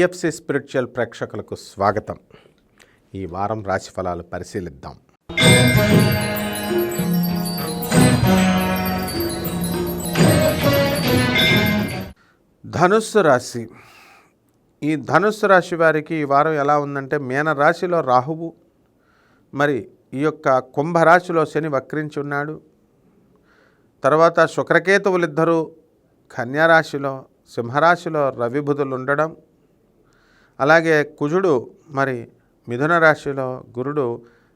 PFC spiritual ప్రేక్షకులకు స్వాగతం. ఈ వారం రాశి ఫలాలు పరిశీలిద్దాం. ధనుస్సు రాశి. ఈ ధనుస్సు రాశి వారికి ఈ వారం ఎలా ఉందంటే మేన రాశిలో రాహువు మరి ఈ యొక్క కుంభరాశిలో శని వక్రించి ఉన్నాడు. తర్వాత శుక్రకేతువులిద్దరూ కన్యారాశిలో సింహరాశిలో రవిబుధులు ఉండడం అలాగే కుజుడు మరి మిథున రాశిలో గురుడు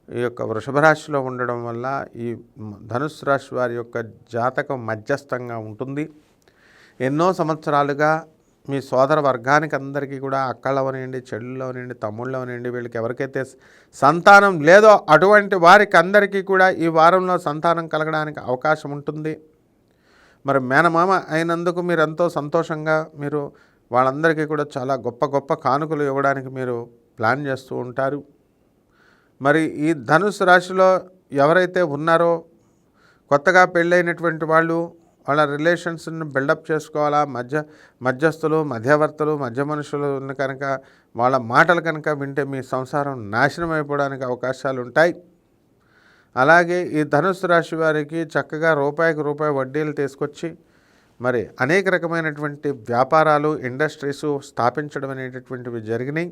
ఈ యొక్క వృషభ రాశిలో ఉండడం వల్ల ఈ ధనుస్సు రాశి వారి యొక్క జాతకం మధ్యస్థంగా ఉంటుంది. ఎన్నో సంవత్సరాలుగా మీ సోదర వర్గానికి అందరికీ కూడా అక్కలవనండి చెల్లెలవనండి తమ్ముళ్ళవనండి వీళ్ళకి ఎవరికైతే సంతానం లేదో అటువంటి వారికి అందరికీ కూడా ఈ వారంలో సంతానం కలగడానికి అవకాశం ఉంటుంది. మరి మేనమామ అయినందుకు మీరు ఎంతో సంతోషంగా మీరు వాళ్ళందరికీ కూడా చాలా గొప్ప గొప్ప కానుకలు ఇవ్వడానికి మీరు ప్లాన్ చేస్తూ ఉంటారు. మరి ఈ ధనుసు రాశిలో ఎవరైతే ఉన్నారో కొత్తగా పెళ్ళైనటువంటి వాళ్ళు వాళ్ళ రిలేషన్స్ని బిల్డప్ చేసుకోవాలా? మధ్య మధ్యస్థులు మధ్యవర్తులు మధ్య మనుషులు ఉన్న కనుక వాళ్ళ మాటలు కనుక వింటే మీ సంసారం నాశనం అయిపోవడానికి అవకాశాలు ఉంటాయి. అలాగే ఈ ధనుసు రాశి వారికి చక్కగా రూపాయికి రూపాయి వడ్డీలు తీసుకొచ్చి మరి అనేక రకమైనటువంటి వ్యాపారాలు ఇండస్ట్రీస్ స్థాపించడం అనేటటువంటివి జరిగినాయి.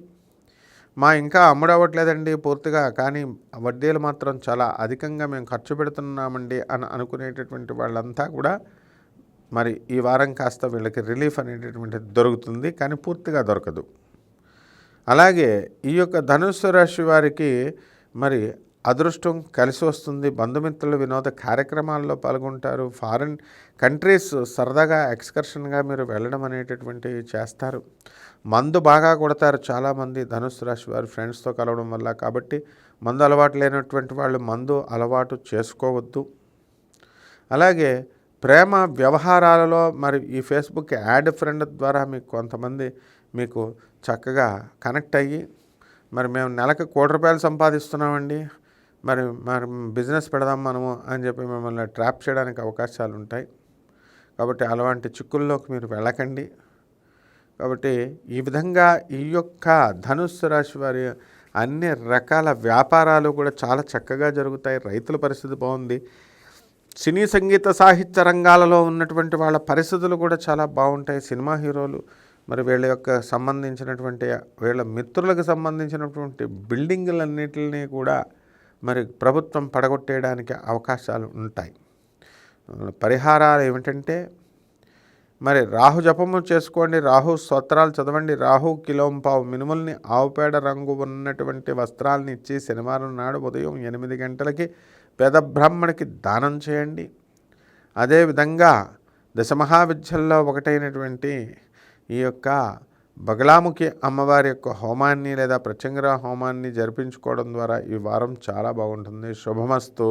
మా ఇంకా అమ్ముడవ్వట్లేదండి పూర్తిగా కానీ వడ్డీలు మాత్రం చాలా అధికంగా మేము ఖర్చు పెడుతున్నామండి అని అనుకునేటటువంటి వాళ్ళంతా కూడా మరి ఈ వారం కాస్త వీళ్ళకి రిలీఫ్ అనేటటువంటిది దొరుకుతుంది కానీ పూర్తిగా దొరకదు. అలాగే ఈ యొక్క ధనుస్సు రాశి వారికి మరి అదృష్టం కలిసి వస్తుంది. బంధుమిత్రుల వినోద కార్యక్రమాల్లో పాల్గొంటారు. ఫారిన్ కంట్రీస్ సరదాగా ఎక్స్కర్షన్గా మీరు వెళ్ళడం అనేటటువంటివి చేస్తారు. మందు బాగా కొడతారు చాలామంది ధనుసు రాశి వారి ఫ్రెండ్స్తో కలవడం వల్ల. కాబట్టి మందు అలవాటు లేనటువంటి వాళ్ళు మందు అలవాటు చేసుకోవద్దు. అలాగే ప్రేమ వ్యవహారాలలో మరి ఈ ఫేస్బుక్ యాడ్ ఫ్రెండ్ ద్వారా మీకు కొంతమంది మీకు చక్కగా కనెక్ట్ అయ్యి మరి మేము నెలకు కోటి రూపాయలు సంపాదిస్తున్నామండి. మరి మరి బిజినెస్ పెడదాం మనము అని చెప్పి మిమ్మల్ని ట్రాప్ చేయడానికి అవకాశాలు ఉంటాయి కాబట్టి అలాంటి చిక్కుల్లోకి మీరు వెళ్ళకండి. కాబట్టి ఈ విధంగా ఈ యొక్క ధనుస్సు రాశి వారి అన్ని రకాల వ్యాపారాలు కూడా చాలా చక్కగా జరుగుతాయి. రైతుల పరిస్థితి బాగుంది. సినీ సంగీత సాహిత్య రంగాలలో ఉన్నటువంటి వాళ్ళ పరిస్థితులు కూడా చాలా బాగుంటాయి. సినిమా హీరోలు మరి వీళ్ళ యొక్క సంబంధించినటువంటి వీళ్ళ మిత్రులకు సంబంధించినటువంటి బిల్డింగులన్నిటిని కూడా మరి ప్రభుత్వం పడగొట్టేయడానికి అవకాశాలు ఉంటాయి. పరిహారాలు ఏమిటంటే మరి రాహు జపము చేసుకోండి రాహు స్తోత్రాలు చదవండి రాహు కిలోంపావు మినుముల్ని ఆవుపేడ రంగు ఉన్నటువంటి వస్త్రాలను ఇచ్చి శనివారం నాడు ఉదయం ఎనిమిది గంటలకి పేద బ్రాహ్మణికి దానం చేయండి. అదేవిధంగా దశమహావిద్యల్లో ఒకటైనటువంటి ఈ యొక్క బగలాముఖి అమ్మవారి యొక్క హోమాన్ని లేదా ప్రత్యంగర హోమాన్ని జరిపించుకోవడం ద్వారా ఈ వారం చాలా బాగుంటుంది. శుభమస్తు.